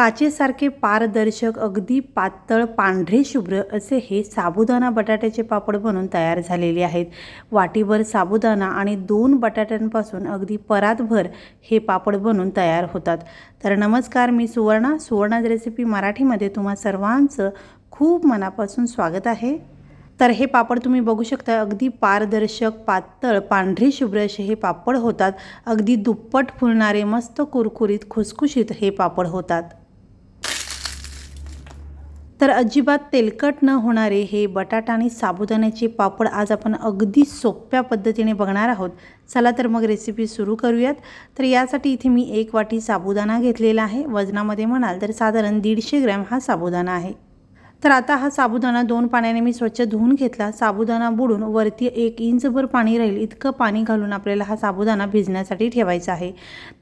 काचेसारखे पारदर्शक अगदी पातळ पांढरे शुभ्र असे हे साबुदाणा बटाट्याचे पापड बनून तयार झालेले आहेत. वाटीभर साबुदाणा आणि दोन बटाट्यांपासून अगदी परातभर हे पापड बनून तयार होतात. तर नमस्कार मी सुवर्णा. सुवर्णाज रेसिपी मराठीमध्ये तुम्हा सर्वांचं खूप मनापासून स्वागत आहे. तर हे पापड तुम्ही बघू शकता अगदी पारदर्शक पातळ पांढरे शुभ्र असे हे पापड होतात. अगदी दुप्पट फुलणारे मस्त कुरकुरीत खुसखुशीत हे पापड होतात. तर अजिबात तेलकट न होणारे हे बटाटा आणि साबुदाण्याचे पापड आज आपण अगदी सोप्या पद्धतीने बघणार आहोत. चला तर मग रेसिपी सुरू करूयात. तर यासाठी इथे मी एक वाटी साबुदाणा घेतलेला आहे. वजनामध्ये म्हणाल तर साधारण दीडशे ग्रॅम हा साबुदाणा आहे. तर आता हा साबुदाणा दोन पाण्याने मी स्वच्छ धुवून घेतला. साबुदाणा बुडून वरती एक इंचभर पाणी राहील इतकं पाणी घालून आपल्याला हा साबुदाणा भिजण्यासाठी ठेवायचा आहे.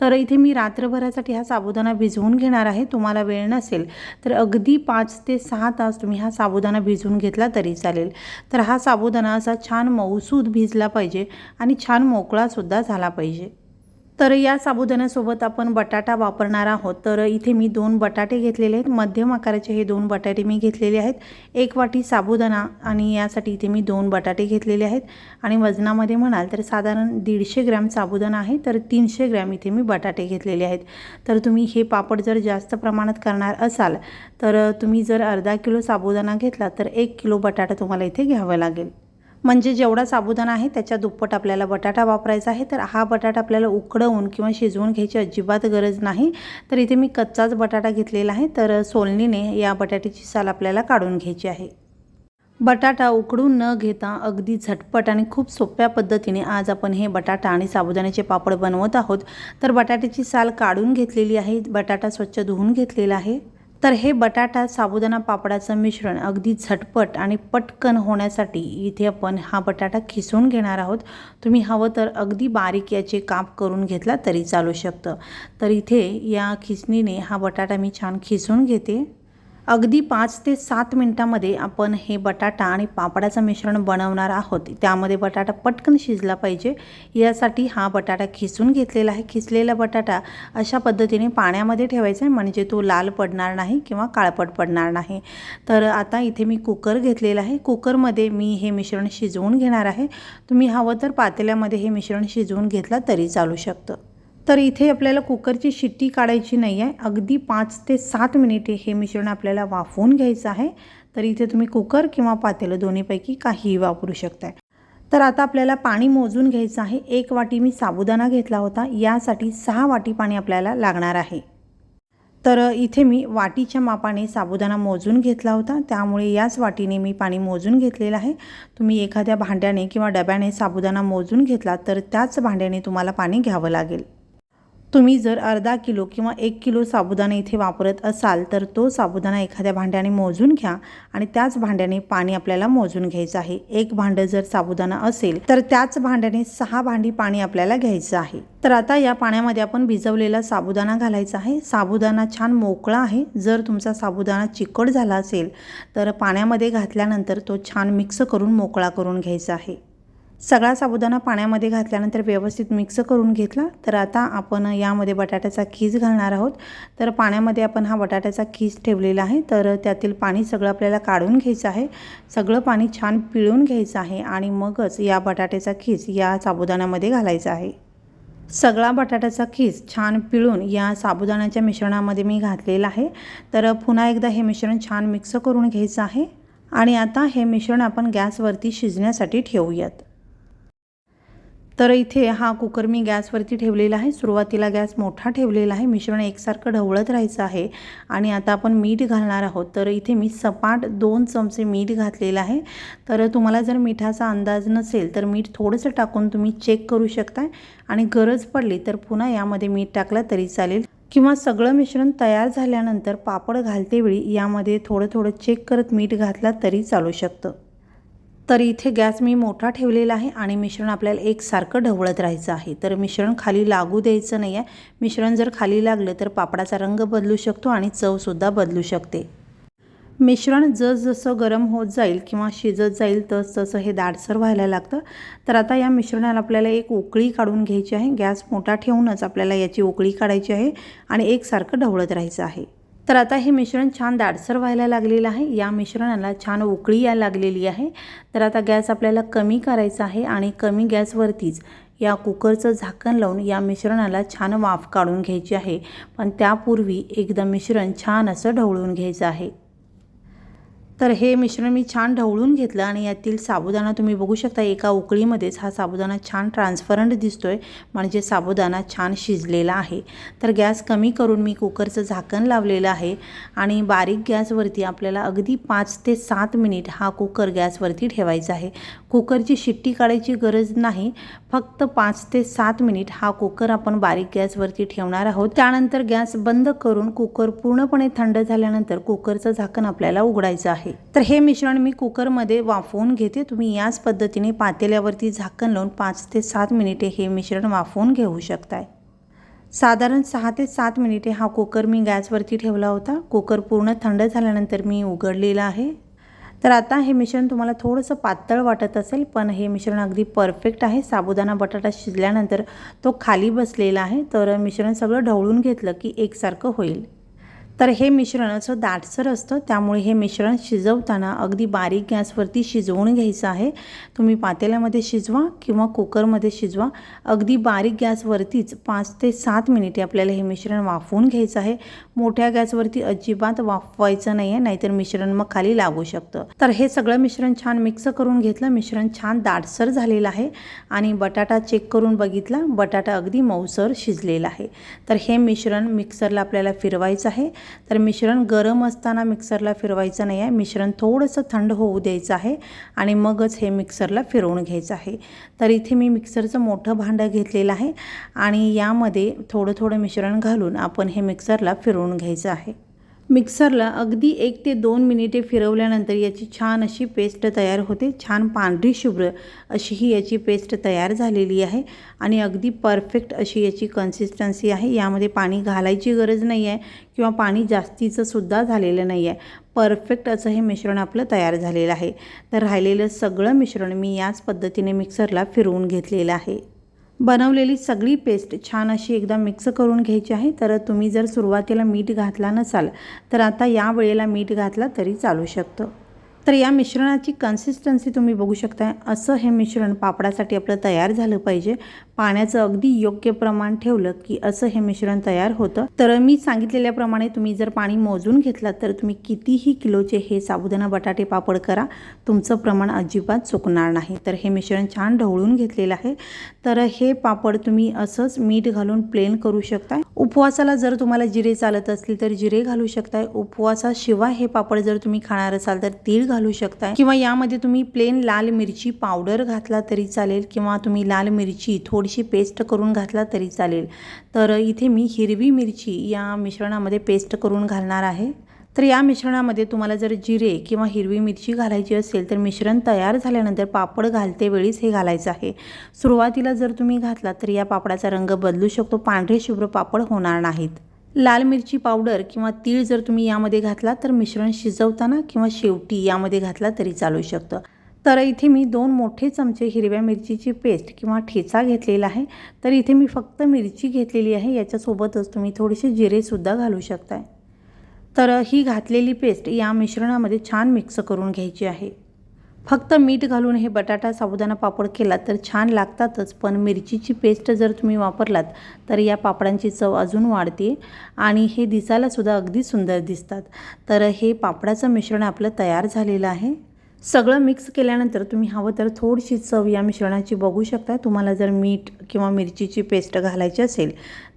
तर इथे मी रात्रभरासाठी हा साबुदाणा भिजवून घेणार आहे. तुम्हाला वेळ नसेल तर अगदी पाच ते सहा तास तुम्ही हा साबुदाणा भिजवून घेतला तरी चालेल. तर हा साबुदाणा असा छान मऊसूद भिजला पाहिजे आणि छान मोकळासुद्धा झाला पाहिजे. तर या साबुदाण्यासोबत आपण बटाटा वापरणार आहोत. तर इथे मी दोन बटाटे घेतलेले आहेत. मध्यम आकाराचे हे दोन बटाटे मी घेतलेले आहेत. एक वाटी साबुदाणा आणि यासाठी इथे मी दोन बटाटे घेतलेले आहेत. आणि वजनामध्ये म्हणाल तर साधारण दीडशे ग्रॅम साबुदाणा आहे. तर तीनशे ग्रॅम इथे मी बटाटे घेतलेले आहेत. तर तुम्ही हे पापड जर जास्त प्रमाणात करणार असाल तर तुम्ही जर अर्धा किलो साबुदाणा घेतला तर एक किलो बटाटा तुम्हाला इथे घ्यावा लागेल. म्हणजे जेवढा साबुदाणा आहे त्याच्या दुप्पट आपल्याला बटाटा वापरायचा आहे. तर हा बटाटा आपल्याला उकडवून किंवा शिजवून घ्यायची अजिबात गरज नाही. तर इथे मी कच्चाच बटाटा घेतलेला आहे. तर सोलणीने या बटाट्याची साल आपल्याला काढून घ्यायची आहे. बटाटा उकडून न घेता अगदी झटपट आणि खूप सोप्या पद्धतीने आज आपण हे बटाटा आणि साबुदाण्याचे पापड बनवत आहोत. तर बटाट्याची साल काढून घेतलेली आहे. बटाटा स्वच्छ धुवून घेतलेला आहे. तर हे बटाटा साबुदाणा पापडाचं मिश्रण अगदी झटपट आणि पटकन होण्यासाठी इथे आपण हा बटाटा खिसून घेणार आहोत. तुम्ही हवं तर अगदी बारीक याचे काप करून घेतला तरी चालू शकतं. तर इथे या खिसणीने हा बटाटा मी छान खिसून घेते. अगदी पाच ते सात मिनटामध्ये आपण हे बटाटा आणि पापडाचं मिश्रण बनवणार आहोत. त्यामध्ये बटाटा पटकन शिजला पाहिजे. यासाठी हा बटाटा खिसून घेतलेला आहे. खिसलेला बटाटा अशा पद्धतीने पाण्यामध्ये ठेवायचा आहे. म्हणजे तो लाल पडणार नाही किंवा काळपट पडणार नाही. तर आता इथे मी कुकर घेतलेला आहे. कुकरमध्ये मी हे मिश्रण शिजवून घेणार आहे. तुम्ही हवं तर पातेल्यामध्ये हे मिश्रण शिजवून घेतला तरी चालू शकतं. तर इथे आपल्याला कुकरची शिट्टी काढायची नाही आहे. अगदी पाच ते सात मिनिटे हे मिश्रण आपल्याला वाफवून घ्यायचं आहे. तर इथे तुम्ही कुकर किंवा पातेलं दोन्हीपैकी काहीही वापरू शकताय. तर आता आपल्याला पाणी मोजून घ्यायचं आहे. एक वाटी मी साबुदाणा घेतला होता. यासाठी सहा वाटी पाणी आपल्याला लागणार आहे. तर इथे मी वाटीच्या मापाने साबुदाणा मोजून घेतला होता. त्यामुळे याच वाटीने मी पाणी मोजून घेतलेलं आहे. तुम्ही एखाद्या भांड्याने किंवा डब्याने साबुदाणा मोजून घेतला तर त्याच भांड्याने तुम्हाला पाणी घ्यावं लागेल. तुम्ही जर अर्धा किलो किंवा एक किलो साबुदाणा इथे वापरत असाल तर तो साबुदाणा एखाद्या भांड्याने मोजून घ्या आणि त्याच भांड्याने पाणी आपल्याला मोजून घ्यायचं आहे. एक भांडं जर साबुदाणा असेल तर त्याच भांड्याने सहा भांडी पाणी आपल्याला घ्यायचं आहे. तर आता या पाण्यामध्ये आपण भिजवलेला साबुदाणा घालायचा आहे. साबुदाणा छान मोकळा आहे. जर तुमचा साबुदाणा चिकट झाला असेल तर पाण्यामध्ये घातल्यानंतर तो छान मिक्स करून मोकळा करून घ्यायचा आहे. सगळा साबुदाणा पाण्यामध्ये घातल्यानंतर व्यवस्थित मिक्स करून घेतला. तर आता आपण यामध्ये बटाट्याचा खीस घालणार आहोत. तर पाण्यामध्ये आपण हा बटाट्याचा खीस ठेवलेला आहे. तर त्यातील पाणी सगळं आपल्याला काढून घ्यायचं आहे. सगळं पाणी छान पिळून घ्यायचं आहे आणि मगच या बटाट्याचा खीस या साबुदाण्यामध्ये घालायचा आहे. सगळा बटाट्याचा खीस छान पिळून या साबुदाण्याच्या मिश्रणामध्ये मी घातलेला आहे. तर पुन्हा एकदा हे मिश्रण छान मिक्स करून घ्यायचं आहे. आणि आता हे मिश्रण आपण गॅसवरती शिजण्यासाठी ठेवूयात. तर इथे हा कुकर मी गॅसवरती ठेवलेला आहे. सुरुवातीला गॅस मोठा ठेवलेला आहे. मिश्रण एकसारखं ढवळत राहायचं आहे. आणि आता आपण मीठ घालणार आहोत. तर इथे मी सपाट दोन चमचे मीठ घातलेलं आहे. तर तुम्हाला जर मिठाचा अंदाज नसेल तर मीठ थोडंसं टाकून तुम्ही चेक करू शकताय. आणि गरज पडली तर पुन्हा यामध्ये मीठ टाकलं तरी चालेल. किंवा सगळं मिश्रण तयार झाल्यानंतर पापड घालतेवेळी यामध्ये थोडं थोडं चेक करत मीठ घातला तरी चालू शकतं. तर इथे गॅस मी मोठा ठेवलेला आहे आणि मिश्रण आपल्याला एकसारखं ढवळत राहायचं आहे. तर मिश्रण खाली लागू द्यायचं नाही आहे मिश्रण जर खाली लागलं तर पापडाचा रंग बदलू शकतो आणि चवसुद्धा बदलू शकते. मिश्रण जसजसं गरम होत जाईल किंवा शिजत जाईल तस तसं हे दाटसर व्हायला लागतं. तर आता या मिश्रणाला आपल्याला एक उकळी काढून घ्यायची आहे. गॅस मोठा ठेवूनच आपल्याला याची उकळी काढायची आहे आणि एकसारखं ढवळत राहायचं आहे. तर आता हे मिश्रण छान दाटसर व्हायला लागलेलं आहे. या मिश्रणाला छान उकळी यायला लागलेली आहे. तर आता गॅस आपल्याला कमी करायचा आहे आणि कमी गॅसवरतीच या कुकरचं झाकण लावून या मिश्रणाला छान वाफ काढून घ्यायची आहे. पण त्यापूर्वी एकदा मिश्रण छान असं ढवळून घ्यायचं आहे. तर हे मिश्रण मी छान ढवळून घेतलं आणि यातील साबुदाणा तुम्ही बघू शकता एका उकळीमध्येच हा साबुदाणा छान ट्रान्सपरंट दिसतोय म्हणजे साबुदाणा छान शिजलेला आहे. तर गॅस कमी करून मी कुकरचं झाकण लावलेलं आहे आणि बारीक गॅसवरती आपल्याला अगदी पाच ते सात मिनिट हा कुकर गॅसवरती ठेवायचा आहे. कुकरची शिट्टी काढायची गरज नाही फक्त पाच ते सात मिनिट हा कुकर आपण बारीक गॅसवरती ठेवणार आहोत. त्यानंतर गॅस बंद करून कुकर पूर्णपणे थंड झाल्यानंतर कुकरचं झाकण आपल्याला उघडायचं आहे. तर हे मिश्रण मी कुकरमध्ये वाफवून घेते. तुम्ही याच पद्धतीने पातेल्यावरती झाकण लावून पाच ते सात मिनिटे हे मिश्रण वाफवून घेऊ शकताय. साधारण सहा ते सात मिनिटे हा कुकर मी गॅसवरती ठेवला होता. कुकर पूर्ण थंड झाल्यानंतर मी उघडलेला आहे. तर आता हे मिश्रण तुम्हाला थोडंसं पातळ वाटत असेल पण हे मिश्रण अगदी परफेक्ट आहे. साबुदाणा बटाटा शिजल्यानंतर तो खाली बसलेला आहे. तर मिश्रण सगळं ढवळून घेतलं की एकसारखं होईल. तर हे मिश्रण असं दाटसर असतं त्यामुळे हे मिश्रण शिजवताना अगदी बारीक गॅसवरती शिजवून घ्यायचं आहे. तुम्ही पातेल्यामध्ये शिजवा किंवा कुकरमध्ये शिजवा. अगदी बारीक गॅसवरतीच पाच ते सात मिनिटे आपल्याला हे मिश्रण वाफवून घ्यायचं आहे. मोठ्या गॅसवरती अजिबात वाफवायचं नाही आहे नाहीतर मिश्रण मग खाली लागू शकतं. तर हे सगळं मिश्रण छान मिक्स करून घेतलं. मिश्रण छान दाटसर झालेलं आहे आणि बटाटा चेक करून बघितला. बटाटा अगदी मऊसर शिजलेला आहे. तर हे मिश्रण मिक्सरला आपल्याला फिरवायचं आहे. तर मिश्रण गरम असताना मिक्सरला फिरवायचं नाही आहे. मिश्रण थोडंसं थंड होऊ द्यायचं आहे आणि मगच हे मिक्सरला फिरवून घ्यायचं आहे. तर इथे मी मिक्सरचं मोठं भांडं घेतलेलं आहे आणि यामध्ये थोडं थोडं मिश्रण घालून आपण हे मिक्सरला फिरवून घ्यायचं आहे. मिक्सरला अगदी एक ते दोन मिनिटे फिरवल्यानंतर याची छान अशी पेस्ट तयार होते. छान पांढरी शुभ्र अशी ही याची पेस्ट तयार झालेली आहे आणि अगदी परफेक्ट अशी याची कन्सिस्टन्सी आहे. यामध्ये पाणी घालायची गरज नाही आहे किंवा पाणी जास्तीचं सुद्धा झालेलं नाही आहे परफेक्ट असं हे मिश्रण आपलं तयार झालेलं आहे. तर राहिलेलं सगळं मिश्रण मी याच पद्धतीने मिक्सरला फिरवून घेतलेलं आहे. बनवलेली सगळी पेस्ट छान अशी एकदा मिक्स करून घ्यायची आहे. तर तुम्ही जर सुरुवातीला मीठ घातला नसाल तर आता या वेळेला मीठ घातला तरी चालू शकतं. तर या मिश्रणाची कन्सिस्टन्सी तुम्ही बघू शकता असं हे मिश्रण पापडासाठी आपलं तयार झालं पाहिजे. पाण्याचं अगदी योग्य प्रमाण ठेवलं की असं हे मिश्रण तयार होतं. तर मी सांगितलेल्याप्रमाणे तुम्ही जर पाणी मोजून घेतलात तर तुम्ही कितीही किलोचे हे साबुदाणा बटाटे पापड करा. तुमचं प्रमाण अजिबात चुकणार नाही. तर हे मिश्रण छान ढवळून घेतलेलं आहे. तर हे पापड तुम्ही असंच मीठ घालून प्लेन करू शकता उपवासाला जर तुम्हाला जिरे चालत असतील तर जिरे घालू शकताय. उपवासाशिवाय हे पापड जर तुम्ही खाणार असाल तर तीळ घालू शकताय. किंवा यामध्ये तुम्ही प्लेन लाल मिरची पावडर घातला तरी चालेल किंवा तुम्ही लाल मिरची थोडी थोडीशी पेस्ट करून घातला तरी चालेल. तर इथे मी हिरवी मिरची या मिश्रणामध्ये पेस्ट करून घालणार आहे. तर या मिश्रणामध्ये तुम्हाला जर जिरे किंवा हिरवी मिरची घालायची असेल तर मिश्रण तयार झाल्यानंतर पापड घालते वेळीच हे घालायचं आहे. सुरुवातीला जर तुम्ही घातला तर या पापडाचा रंग बदलू शकतो. पांढरे शुभ्र पापड होणार नाहीत. लाल मिरची पावडर किंवा तीळ जर तुम्ही यामध्ये घातला तर मिश्रण शिजवताना किंवा शेवटी यामध्ये घातला तरी चालू शकतं. तर इथे मी दोन मोठे चमचे हिरव्या मिरचीची पेस्ट किंवा ठेचा घेतलेला आहे. तर इथे मी फक्त मिरची घेतलेली आहे. याच्यासोबतच तुम्ही थोडेसे जिरेसुद्धा घालू शकताय. तर ही घातलेली पेस्ट या मिश्रणामध्ये छान मिक्स करून घ्यायची आहे. फक्त मीठ घालून हे बटाटा साबुदाणा पापड केलात तर छान लागतातच पण मिरचीची पेस्ट जर तुम्ही वापरलात तर या पापडांची चव अजून वाढते आणि हे दिसायलासुद्धा अगदी सुंदर दिसतात. तर हे पापडाचं मिश्रण आपलं तयार झालेलं आहे. सगळं मिक्स केल्यानंतर तुम्ही हवं तर थोडीशी चव या मिश्रणाची बघू शकता. तुम्हाला जर मीठ किंवा मिरचीची पेस्ट घालायची असेल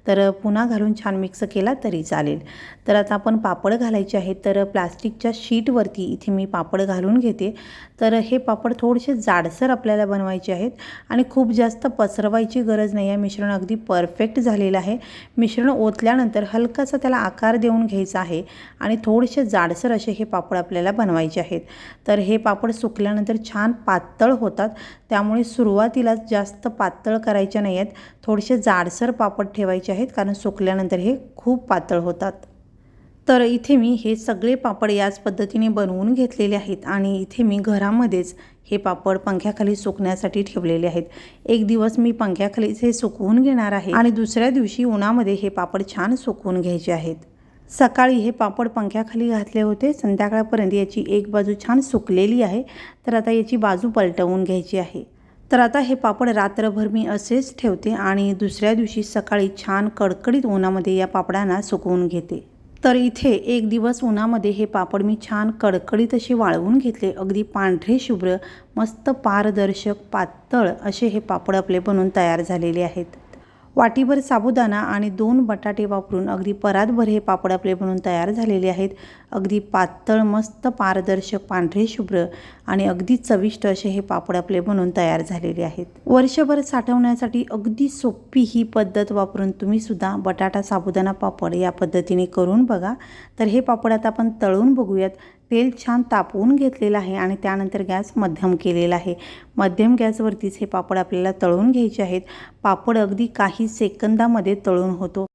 तर पुन्हा घालून छान मिक्स केला तरी चालेल. तर आता आपण पापड घालायचे आहेत तर प्लास्टिकच्या शीटवरती इथे मी पापड घालून घेते. तर हे पापड थोडेसे जाडसर आपल्याला बनवायचे आहेत आणि खूप जास्त पसरवायची गरज नाही. आहे मिश्रण अगदी परफेक्ट झालेलं आहे. मिश्रण ओतल्यानंतर हलकासा त्याला आकार देऊन घ्यायचा आहे आणि थोडेसे जाडसर असे हे पापड आपल्याला बनवायचे आहेत. तर हे पापड सुकल्यानंतर छान पातळ होतात. त्यामुळे सुरुवातीला जास्त पातळ करायच्या नाही आहेत थोडेसे जाडसर पापड ठेवायचे आहेत कारण सुकल्यानंतर हे खूप पातळ होतात. तर इथे मी हे सगळे पापड याच पद्धतीने बनवून घेतलेले आहेत आणि इथे मी घरामध्येच हे पापड पंख्याखाली सुकण्यासाठी ठेवलेले आहेत. एक दिवस मी पंख्याखालीच हे सुकवून घेणार आहे आणि दुसऱ्या दिवशी उन्हामध्ये हे पापड छान सुकवून घ्यायचे आहेत. सकाळी हे पापड पंख्याखाली घातले होते. संध्याकाळपर्यंत याची एक बाजू छान सुकलेली आहे. तर आता याची बाजू पलटवून घ्यायची आहे. तर आता हे पापड रात्रभर मी असेच ठेवते आणि दुसऱ्या दिवशी सकाळी छान कडकडीत उन्हामध्ये या पापडांना सुकवून घेते. तर इथे एक दिवस उन्हामध्ये हे पापड मी छान कडकडीत असे वाळवून घेतले. अगदी पांढरे शुभ्र मस्त पारदर्शक पातळ असे हे पापड आपले बनून तयार झालेले आहेत. वाटीभर साबुदाणा आणि दोन बटाटे वापरून अगदी परातभर हे पापड आपले बनून तयार झालेले आहेत. अगदी पातळ मस्त पारदर्शक पांढरे शुभ्र आणि अगदी चविष्ट असे हे पापड आपले बनून तयार झालेले आहेत. वर्षभर साठवण्यासाठी अगदी सोपी ही पद्धत वापरून तुम्ही सुद्धा बटाटा साबुदाणा पापड या पद्धतीने करून बघा. तर हे पापड आता आपण तळून बघूयात. तेल छान तापवून घेतलेलं आहे आणि त्यानंतर गॅस मध्यम केलेला आहे. मध्यम गॅसवरतीच हे पापड आपल्याला तळून घ्यायचे आहेत. पापड अगदी काही सेकंदामध्ये तळून होतो.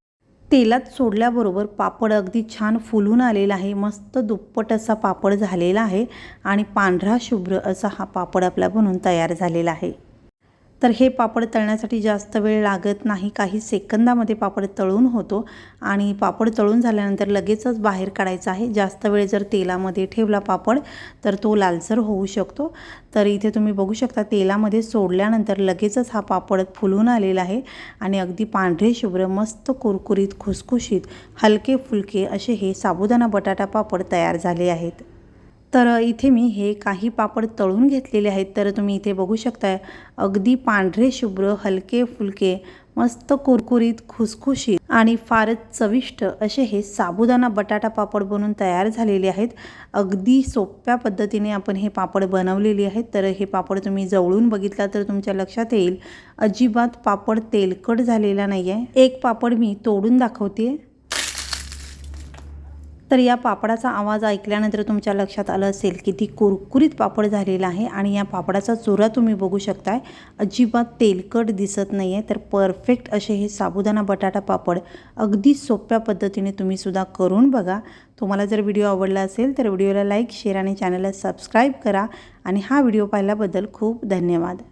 तेलात सोडल्याबरोबर पापड अगदी छान फुलून आलेला आहे. मस्त दुप्पट असा पापड झालेला आहे आणि पांढरा शुभ्र असा हा पापड आपला बनून तयार झालेला आहे. तर हे पापड तळण्यासाठी जास्त वेळ लागत नाही. काही सेकंदामध्ये पापड तळून होतो आणि पापड तळून झाल्यानंतर लगेचच बाहेर काढायचा आहे. जास्त वेळ जर तेलामध्ये ठेवला पापड तर तो लालसर होऊ शकतो. तर इथे तुम्ही बघू शकता तेलामध्ये सोडल्यानंतर लगेचच हा पापड फुलून आलेला आहे आणि अगदी पांढरे शुभ्र मस्त कुरकुरीत खुसखुशीत हलके फुलके असे हे साबुदाणा बटाटा पापड तयार झाले आहेत. तर इथे मी हे काही पापड तळून घेतलेले आहेत. तर तुम्ही इथे बघू शकताय अगदी पांढरे शुभ्र हलके फुलके मस्त कुरकुरीत खुसखुशीत आणि फारच चविष्ट असे हे साबुदाणा बटाटा पापड बनून तयार झालेले आहेत. अगदी सोप्या पद्धतीने आपण हे पापड बनवलेले आहेत. तर हे पापड तुम्ही जवळून बघितला तर तुमच्या लक्षात येईल अजिबात पापड तेलकट झालेला नाही आहे एक पापड मी तोडून दाखवते. तर या पापडाचा आवाज ऐकल्यानंतर तुमच्या लक्षात आलं असेल की ती कुरकुरीत पापड झालेला आहे आणि या पापडाचा चुरा तुम्ही बघू शकताय. अजिबात तेलकट दिसत नाही आहे तर परफेक्ट असे हे साबुदाणा बटाटा पापड अगदी सोप्या पद्धतीने तुम्ही सुद्धा करून बघा. तुम्हाला जर व्हिडिओ आवडला असेल तर व्हिडिओला लाईक शेअर आणि चॅनलला सबस्क्राईब करा. आणि हा व्हिडिओ पाहिल्याबद्दल खूप धन्यवाद.